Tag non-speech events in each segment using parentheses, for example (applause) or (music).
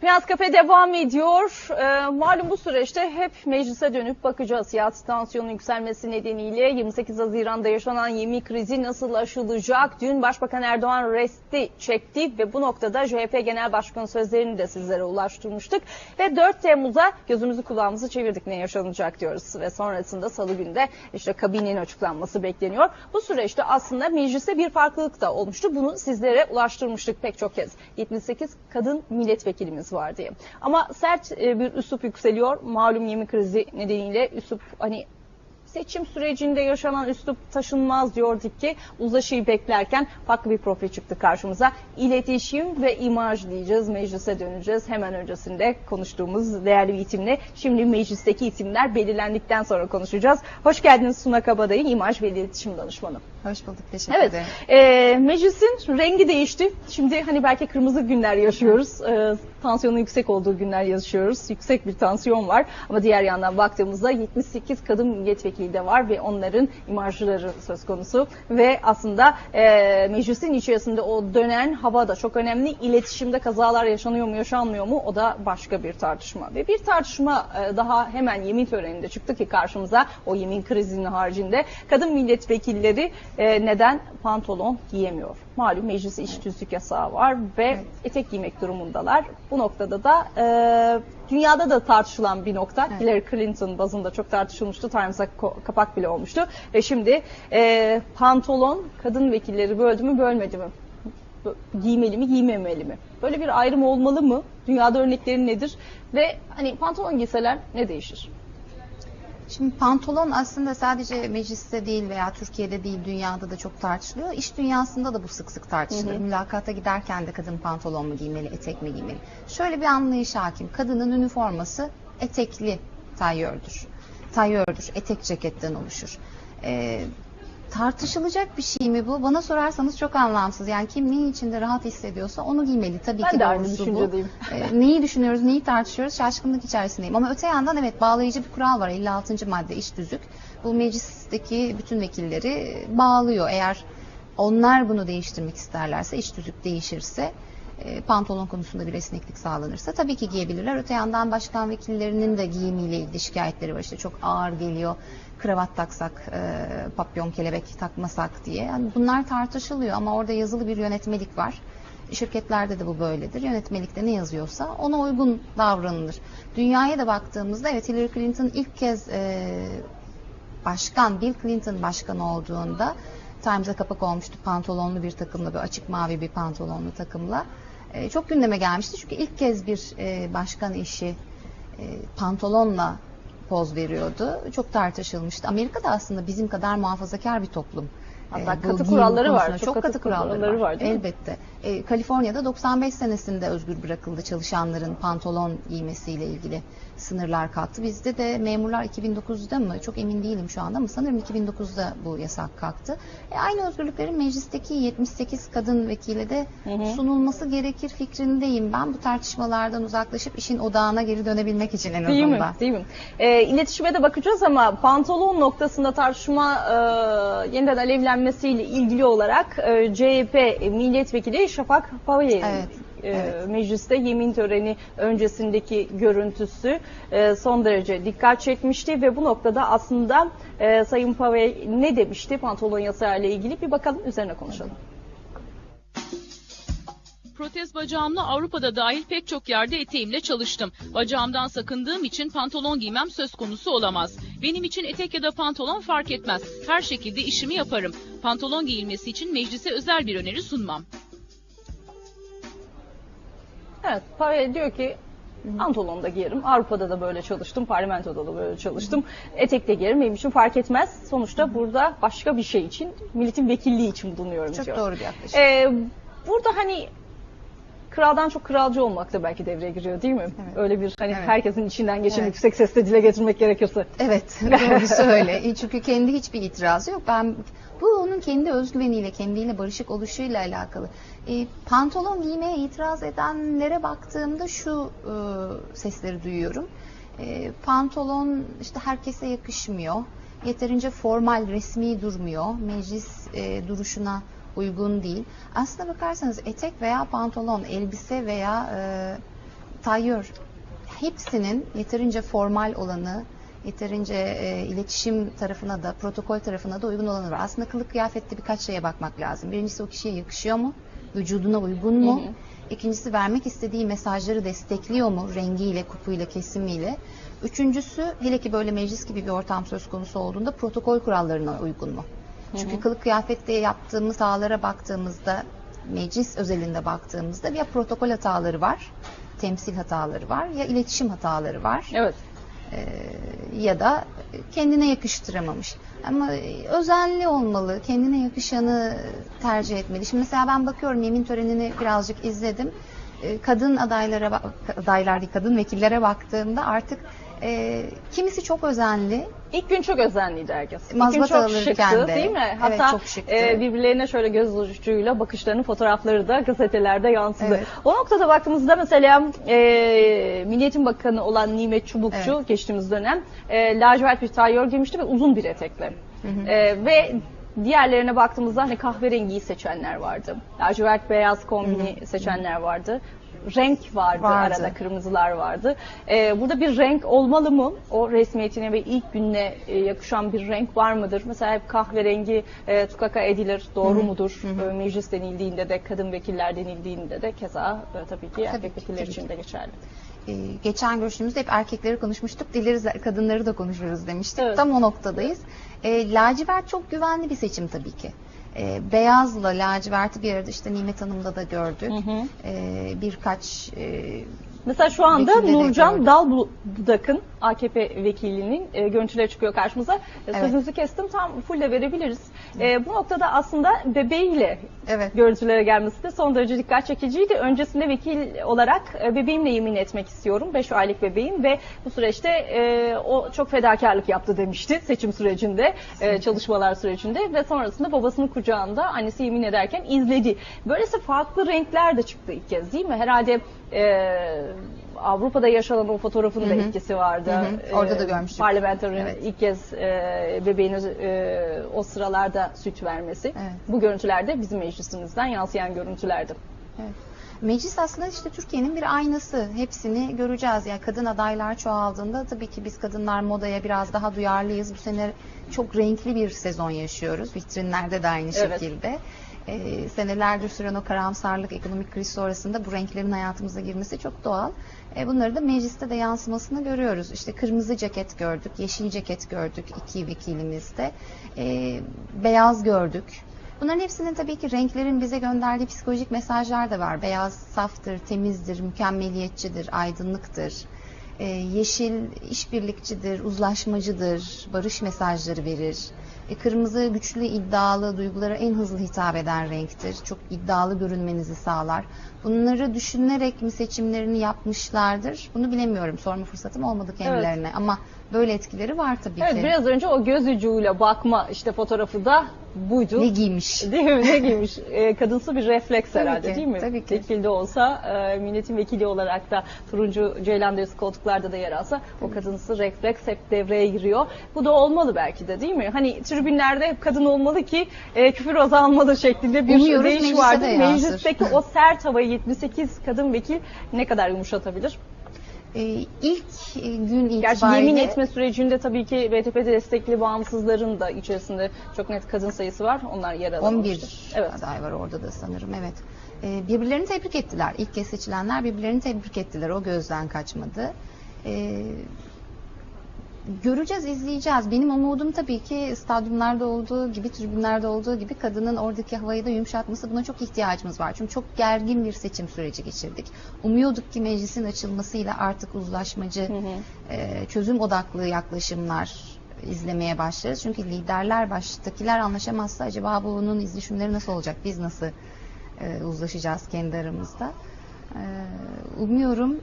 Finans Kafe devam ediyor. Ee, malum bu süreçte hep meclise dönüp bakacağız. Siyasi tansiyonun yükselmesi nedeniyle 28 Haziran'da yaşanan yemin krizi nasıl aşılacak? Dün Başbakan Erdoğan resti çekti ve bu noktada CHP Genel Başkanı sözlerini de sizlere ulaştırmıştık. Ve 4 Temmuz'a gözümüzü kulağımızı çevirdik ne yaşanacak diyoruz. Ve sonrasında salı günde işte kabinenin açıklanması bekleniyor. Bu süreçte aslında mecliste bir farklılık da olmuştu. Bunu sizlere ulaştırmıştık pek çok kez. 78 kadın milletvekilimiz var diye. Ama sert e, bir üslup yükseliyor. Malum yemin krizi nedeniyle üslup hani seçim sürecinde yaşanan üslup taşınmaz diyorduk ki uzlaşıyı beklerken farklı bir profil çıktı karşımıza. İletişim ve imaj diyeceğiz. Meclise döneceğiz. Hemen öncesinde konuştuğumuz değerli bir itimle. Şimdi meclisteki isimler belirlendikten sonra konuşacağız. Hoş geldiniz Suna Kabadayı, imaj ve iletişim danışmanı. Hoş bulduk, teşekkür Evet, ederim. e, meclisin rengi değişti. Şimdi hani belki kırmızı günler yaşıyoruz. E, tansiyonun yüksek olduğu günler yaşıyoruz. Yüksek bir tansiyon var. Ama diğer yandan baktığımızda 78 kadın milletvekili de var ve onların imajları söz konusu. Ve aslında e, meclisin içerisinde o dönen hava da çok önemli. İletişimde kazalar yaşanıyor mu yaşanmıyor mu o da başka bir tartışma. Ve bir tartışma e, daha hemen yemin töreninde çıktı ki karşımıza o yemin krizinin haricinde kadın milletvekilleri e, neden pantolon giyemiyor? Malum meclis iş tüzlük yasağı var ve Evet. etek giymek durumundalar. Bu noktada da e, dünyada da tartışılan bir nokta. Evet. Hillary Clinton bazında çok tartışılmıştı. Times'a kapak bile olmuştu. Ve şimdi e, pantolon kadın vekilleri böldü mü bölmedi mi? Giymeli mi giymemeli mi? Böyle bir ayrım olmalı mı? Dünyada örnekleri nedir? Ve hani pantolon giyseler ne değişir? Şimdi pantolon aslında sadece mecliste değil veya Türkiye'de değil dünyada da çok tartışılıyor. İş dünyasında da bu sık sık tartışılır. Hı hı. Mülakata giderken de kadın pantolon mu giymeli, etek mi giymeli? Şöyle bir anlayış hakim. Kadının üniforması etekli tayyördür. Tayyördür, etek ceketten oluşur. Ee, tartışılacak bir şey mi bu? Bana sorarsanız çok anlamsız. Yani kim neyin içinde rahat hissediyorsa onu giymeli. Tabii Ben ki de aynı doğrusu bu. düşüncedeyim. E, neyi düşünüyoruz, neyi tartışıyoruz şaşkınlık içerisindeyim. Ama öte yandan evet bağlayıcı bir kural var 56. madde iş tüzük. Bu meclisteki bütün vekilleri bağlıyor. Eğer onlar bunu değiştirmek isterlerse, iş tüzük değişirse, e, pantolon konusunda bir esneklik sağlanırsa tabii ki giyebilirler. Öte yandan başkan vekillerinin de giyimiyle ilgili şikayetleri var. İşte çok ağır geliyor, kravat taksak, e, papyon kelebek takmasak diye. Yani bunlar tartışılıyor ama orada yazılı bir yönetmelik var. Şirketlerde de bu böyledir. Yönetmelikte ne yazıyorsa ona uygun davranılır. Dünyaya da baktığımızda evet Hillary Clinton ilk kez e, başkan Bill Clinton başkan olduğunda Times'a kapak olmuştu pantolonlu bir takımla böyle açık mavi bir pantolonlu takımla. E, çok gündeme gelmişti çünkü ilk kez bir e, başkan eşi e, pantolonla poz veriyordu. Çok tartışılmıştı. Amerika da aslında bizim kadar muhafazakar bir toplum. Hatta E, katı kuralları var. Çok Çok, katı katı, kuralları, kuralları var, var. Elbette. E, Kaliforniya'da 95 senesinde özgür bırakıldı çalışanların pantolon giymesiyle ilgili sınırlar kalktı. Bizde de memurlar 2009'da mı çok emin değilim şu anda ama sanırım 2009'da bu yasak kalktı. E, aynı özgürlüklerin meclisteki 78 kadın vekile de Hı hı. sunulması gerekir fikrindeyim. Ben bu tartışmalardan uzaklaşıp işin odağına geri dönebilmek için en Değil mi? azından. Değil mi? E, iletişime de bakacağız ama pantolon noktasında tartışma e, yeniden alevlenmesiyle ilgili olarak e, CHP milletvekili Şafak Pavey'in Evet, evet. mecliste yemin töreni öncesindeki görüntüsü e, son derece dikkat çekmişti ve bu noktada aslında e, Sayın Pavey ne demişti pantolon yasağı ile ilgili bir bakalım üzerine konuşalım. Protez bacağımla Avrupa'da dahil pek çok yerde eteğimle çalıştım. Bacağımdan sakındığım için pantolon giymem söz konusu olamaz. Benim için etek ya da pantolon fark etmez. Her şekilde işimi yaparım. Pantolon giyilmesi için meclise özel bir öneri sunmam. Evet, Pavel diyor ki pantolon da giyerim. Avrupa'da da böyle çalıştım, parlamentoda da böyle çalıştım. Etek de giyerim, benim için fark etmez. Sonuçta burada başka bir şey için, milletin vekilliği için bulunuyorum Çok diyor. doğru bir yaklaşım. Ee, burada hani kraldan çok kralcı olmak da belki devreye giriyor değil mi? Evet. Öyle bir hani Evet. herkesin içinden geçen Evet. yüksek sesle dile getirmek gerekirse. Evet, (laughs) doğrusu öyle. E, Çünkü kendi hiçbir itirazı yok. Ben bu onun kendi özgüveniyle, kendiyle barışık oluşuyla alakalı. E, pantolon giymeye itiraz edenlere baktığımda şu e, sesleri duyuyorum. E, pantolon işte herkese yakışmıyor. Yeterince formal, resmi durmuyor. Meclis e, duruşuna uygun değil. Aslına bakarsanız etek veya pantolon, elbise veya e, tayyör hepsinin yeterince formal olanı, yeterince e, iletişim tarafına da, protokol tarafına da uygun olanı var. Aslında kılık kıyafette birkaç şeye bakmak lazım. Birincisi o kişiye yakışıyor mu? Vücuduna uygun mu? Hı hı. İkincisi vermek istediği mesajları destekliyor mu? Rengiyle, kupuyla, kesimiyle. Üçüncüsü hele ki böyle meclis gibi bir ortam söz konusu olduğunda protokol kurallarına uygun mu? Çünkü kılık kıyafette yaptığımız hatalara baktığımızda, meclis özelinde baktığımızda ya protokol hataları var, temsil hataları var ya iletişim hataları var Evet. Ee, ya da kendine yakıştıramamış. Ama e, özenli olmalı, kendine yakışanı tercih etmeli. Şimdi mesela ben bakıyorum yemin törenini birazcık izledim. Ee, Kadın adaylara, adaylar değil, kadın vekillere baktığımda artık e, kimisi çok özenli, İlk gün çok özenliydi herkes. İlk gün Mazbat çok alırken şıktı de. değil mi? Evet, Hatta çok şıktı. e, birbirlerine şöyle göz ucuyla bakışlarının fotoğrafları da gazetelerde yansıdı. Evet. O noktada baktığımızda mesela e, Milliyetin Bakanı olan Nimet Çubukçu Evet. geçtiğimiz dönem e, lacivert bir tayyör giymişti ve uzun bir etekle. E, ve diğerlerine baktığımızda hani kahverengiyi seçenler vardı. Lacivert beyaz kombini seçenler vardı. Renk vardı, Vardı. arada kırmızılar vardı. Ee, burada bir renk olmalı mı? O resmiyetine ve ilk gününe e, yakışan bir renk var mıdır? Mesela hep kahverengi e, tukaka edilir. Doğru mudur? E, meclis denildiğinde de, kadın vekiller denildiğinde de keza e, tabii ki erkek ki, vekiller tabii için de geçerli. Ee, geçen görüştüğümüzde hep erkekleri konuşmuştuk, dileriz kadınları da konuşuruz demiştik. Evet. Tam o noktadayız. Ee, lacivert çok güvenli bir seçim tabii ki. Ee, beyazla laciverti bir arada işte Nimet Hanım'da da gördük. Hı hı. Ee, birkaç e, Mesela şu anda Vekilde de Nurcan. Dalbudak'ın AKP vekilinin e, görüntüleri çıkıyor karşımıza. E, Evet. Sözünüzü kestim tam full de verebiliriz. E, bu noktada aslında bebeğiyle Evet. görüntülere gelmesi de son derece dikkat çekiciydi. Öncesinde vekil olarak e, bebeğimle yemin etmek istiyorum. 5 aylık bebeğim ve bu süreçte e, o çok fedakarlık yaptı demişti seçim sürecinde, e, çalışmalar sürecinde ve sonrasında babasının kucağında annesi yemin ederken izledi. Böylesi farklı renkler de çıktı ilk kez değil mi? Herhalde e, Avrupa'da yaşanan o fotoğrafın da Hı hı. etkisi vardı. Hı hı. Orada da görmüştük. Parlamenterin Evet. ilk kez e, bebeğine e, o sıralarda süt vermesi. Evet. Bu görüntülerde bizim meclisimizden yansıyan görüntülerdi. Evet. Meclis aslında işte Türkiye'nin bir aynası. Hepsini göreceğiz. Yani kadın adaylar çoğaldığında tabii ki biz kadınlar modaya biraz daha duyarlıyız. Bu sene çok renkli bir sezon yaşıyoruz. Vitrinlerde de aynı Evet. şekilde. Ee, senelerdir süren o karamsarlık, ekonomik kriz sonrasında bu renklerin hayatımıza girmesi çok doğal. Ee, bunları da mecliste de yansımasını görüyoruz. İşte kırmızı ceket gördük, yeşil ceket gördük iki vekilimizde. Ee, beyaz gördük. Bunların hepsinin tabii ki renklerin bize gönderdiği psikolojik mesajlar da var. Beyaz saftır, temizdir, mükemmeliyetçidir, aydınlıktır. Ee, yeşil işbirlikçidir, uzlaşmacıdır, barış mesajları verir. E, kırmızı güçlü, iddialı, duygulara en hızlı hitap eden renktir. Çok iddialı görünmenizi sağlar. Bunları düşünerek mi seçimlerini yapmışlardır? Bunu bilemiyorum. Sorma fırsatım olmadı kendilerine. Ama böyle etkileri var tabii Evet ki. biraz önce o göz ucuyla bakma işte fotoğrafı da buydu. Ne giymiş? Değil mi? Ne giymiş? (laughs) E, kadınsı bir refleks Tabii herhalde ki, değil mi? tabii ki. Vekilde olsa, e, milletin vekili olarak da turuncu ceylan derisi koltuklarda da yer alsa o kadınsı refleks hep devreye giriyor. Bu da olmalı belki de değil mi? Hani tribünlerde hep kadın olmalı ki e, küfür azalmalı şeklinde bir Umuyoruz deyiş vardı. de. Meclisteki o sert havayı 78 kadın vekil ne kadar yumuşatabilir? Ee, ilk e, gün Gerçi itibariyle yemin etme sürecinde tabii ki BTP destekli bağımsızların da içerisinde çok net kadın sayısı var. Onlar yer alamamıştır. 11 Evet. aday var orada da sanırım evet. Ee, birbirlerini tebrik ettiler. İlk kez seçilenler birbirlerini tebrik ettiler. O gözden kaçmadı. Ee, göreceğiz, izleyeceğiz. Benim umudum tabii ki stadyumlarda olduğu gibi, tribünlerde olduğu gibi kadının oradaki havayı da yumuşatması. Buna çok ihtiyacımız var. Çünkü çok gergin bir seçim süreci geçirdik. Umuyorduk ki meclisin açılmasıyla artık uzlaşmacı, e, çözüm odaklı yaklaşımlar izlemeye başlarız. Çünkü liderler baştakiler anlaşamazsa acaba bunun izlişimleri nasıl olacak? Biz nasıl e, uzlaşacağız kendi aramızda? E, umuyorum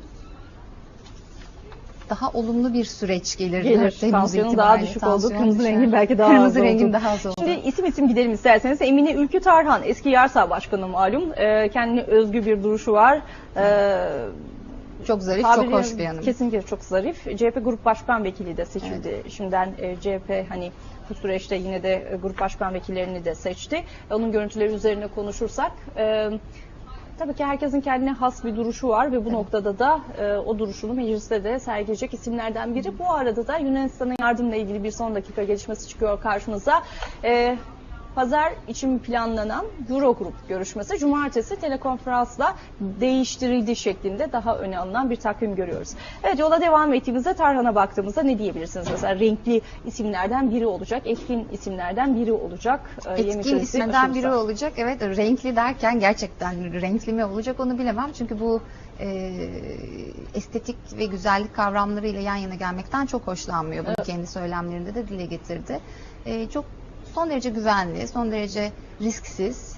daha olumlu bir süreç gelir. Gelir. 4 Temmuz Tansiyonun daha düşük olduğu, kırmızı düşer. rengin belki daha Kırmızı az rengin olduğu. daha az oldu. Şimdi isim isim gidelim isterseniz. Emine Ülkü Tarhan, eski Yarsa Başkanı malum. Ee, kendine özgü bir duruşu var. Ee, çok zarif, tabiri çok hoş bir hanım. Kesinlikle çok zarif. CHP Grup Başkan Vekili de seçildi. Şimdiden e, CHP hani bu süreçte yine de e, grup başkan vekillerini de seçti. Onun görüntüleri üzerine konuşursak e, tabii ki herkesin kendine has bir duruşu var ve bu noktada da e, o duruşunu mecliste de sergileyecek isimlerden biri. Bu arada da Yunanistan'a yardımla ilgili bir son dakika gelişmesi çıkıyor karşımıza. E, Pazar için planlanan Eurogroup görüşmesi cumartesi telekonferansla değiştirildi şeklinde daha öne alınan bir takvim görüyoruz. Evet yola devam ettiğimizde Tarhan'a baktığımızda ne diyebilirsiniz? Mesela renkli isimlerden biri olacak, etkin isimlerden biri olacak. e, Etkin ismeden biri olacak. Evet renkli derken gerçekten renkli mi olacak onu bilemem. Çünkü bu e, estetik ve güzellik kavramlarıyla yan yana gelmekten çok hoşlanmıyor. Bunu kendi söylemlerinde de dile getirdi. E, çok son derece güvenli, son derece risksiz,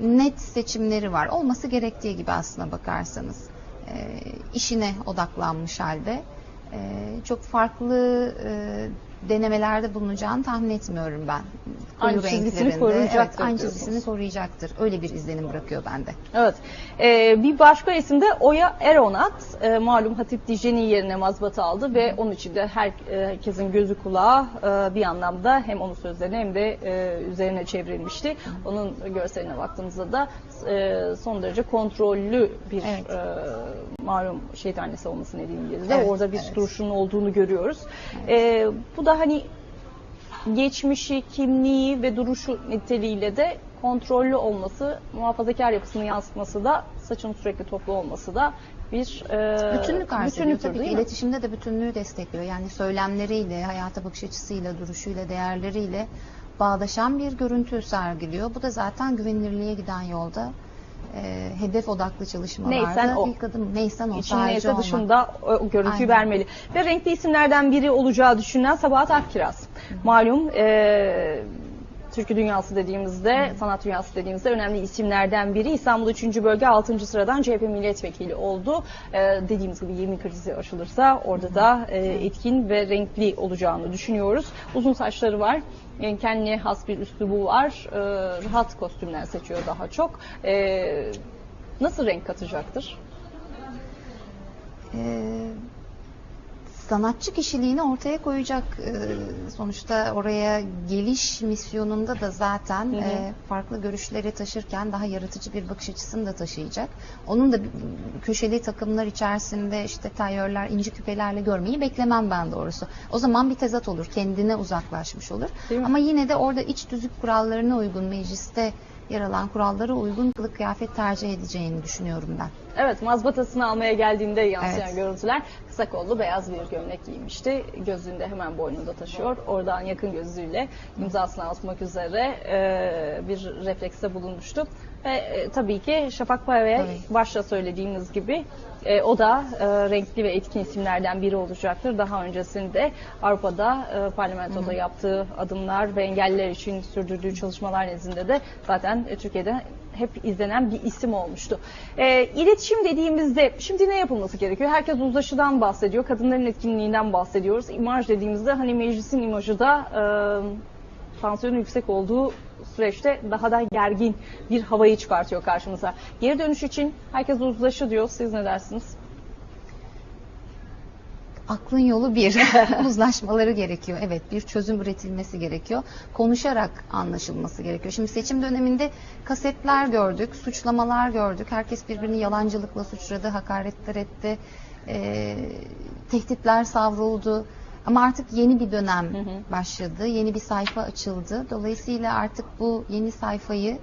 net seçimleri var. Olması gerektiği gibi aslına bakarsanız. E, işine odaklanmış halde. E, çok farklı e, denemelerde bulunacağını tahmin etmiyorum ben. Koyu Aynı çizgisini koruyacaktır Evet, aynı çizgisini koruyacaktır. Öyle bir izlenim bırakıyor bende. Evet. Ee, bir başka isim de Oya Eronat. Ee, malum Hatip Dicle'nin yerine mazbatı aldı ve onun için de her, herkesin gözü kulağı e, bir anlamda hem onun sözlerine hem de e, üzerine çevrilmişti. Onun görseline baktığımızda da e, son derece kontrollü bir Evet. e, malum şehit annesi olması nedeniyle de Evet, orada bir evet. duruşunun olduğunu görüyoruz. E, bu da hani geçmişi, kimliği ve duruşu niteliğiyle de kontrollü olması, muhafazakar yapısını yansıtması da saçın sürekli toplu olması da bir e, Bütünlük arz ediyor. Tabii ki iletişimde de bütünlüğü destekliyor. Yani söylemleriyle, hayata bakış açısıyla, duruşuyla, değerleriyle bağdaşan bir görüntü sergiliyor. Bu da zaten güvenilirliğe giden yolda e, hedef odaklı çalışmalarda Neysen o. ilk adım neysen o İçin neyse olmak. dışında o, o görüntüyü Aynen. vermeli. Ve renkli isimlerden biri olacağı düşünülen Sabahat Akkiraz. Malum e, Türkü dünyası dediğimizde, sanat dünyası dediğimizde önemli isimlerden biri. İstanbul 3. Bölge 6. sıradan CHP milletvekili oldu. E, dediğimiz gibi 20 krizi aşılırsa orada da e, etkin ve renkli olacağını düşünüyoruz. Uzun saçları var. Yani kendine has bir üslubu var. E, rahat kostümler seçiyor daha çok. E, nasıl renk katacaktır? Ee, sanatçı kişiliğini ortaya koyacak Ee, sonuçta oraya geliş misyonunda da zaten Hı hı. e, farklı görüşleri taşırken daha yaratıcı bir bakış açısını da taşıyacak. Onun da köşeli takımlar içerisinde işte tayyörler, inci küpelerle görmeyi beklemem ben doğrusu. O zaman bir tezat olur, kendine uzaklaşmış olur. Ama yine de orada iç düzük kurallarına uygun mecliste yer alan kurallara uygun kılık kıyafet tercih edeceğini düşünüyorum ben. Evet mazbatasını almaya geldiğinde yansıyan Evet. görüntüler kısa kollu beyaz bir gömlek giymişti. Gözlüğünü de hemen boynunda taşıyor. Oradan yakın gözlüğüyle imzasını atmak üzere e, bir reflekste bulunmuştu. Ve e, tabii ki Şafak Paya'ya başta söylediğimiz gibi e, o da e, renkli ve etkin isimlerden biri olacaktır. Daha öncesinde Avrupa'da e, parlamentoda yaptığı adımlar ve engelliler için sürdürdüğü çalışmalar nezdinde de zaten e, Türkiye'de hep izlenen bir isim olmuştu. E, iletişim dediğimizde şimdi ne yapılması gerekiyor? Herkes uzlaşıdan bahsediyor, kadınların etkinliğinden bahsediyoruz. İmaj dediğimizde hani meclisin imajı da e, tansiyonun yüksek olduğu süreçte daha da gergin bir havayı çıkartıyor karşımıza. Geri dönüş için herkes uzlaşı diyor. Siz ne dersiniz? Aklın yolu bir. (laughs) Uzlaşmaları gerekiyor. Evet bir çözüm üretilmesi gerekiyor. Konuşarak anlaşılması gerekiyor. Şimdi seçim döneminde kasetler gördük, suçlamalar gördük. Herkes birbirini yalancılıkla suçladı, hakaretler etti. Ee, tehditler savruldu. Ama artık yeni bir dönem başladı. Yeni bir sayfa açıldı. Dolayısıyla artık bu yeni sayfayı e,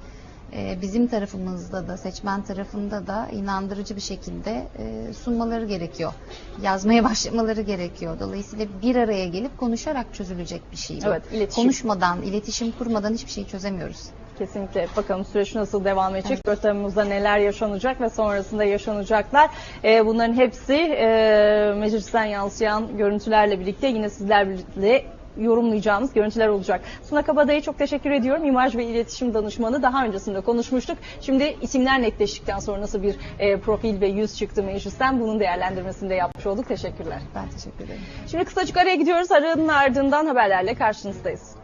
bizim tarafımızda da seçmen tarafında da inandırıcı bir şekilde e, sunmaları gerekiyor. Yazmaya (laughs) başlamaları gerekiyor. Dolayısıyla bir araya gelip konuşarak çözülecek bir şey. Evet, iletişim. Konuşmadan, iletişim kurmadan hiçbir şey çözemiyoruz. Kesinlikle. Bakalım süreç nasıl devam edecek? 4 Temmuz'da neler yaşanacak ve sonrasında yaşanacaklar. Ee, bunların hepsi e, meclisten yansıyan görüntülerle birlikte yine sizlerle yorumlayacağımız görüntüler olacak. Suna Kabadayı çok teşekkür ediyorum. İmaj ve iletişim danışmanı daha öncesinde konuşmuştuk. Şimdi isimler netleştikten sonra nasıl bir e, profil ve yüz çıktı meclisten bunun değerlendirmesini de yapmış olduk. Teşekkürler. Ben teşekkür ederim. Şimdi kısacık araya gidiyoruz. Aranın ardından haberlerle karşınızdayız.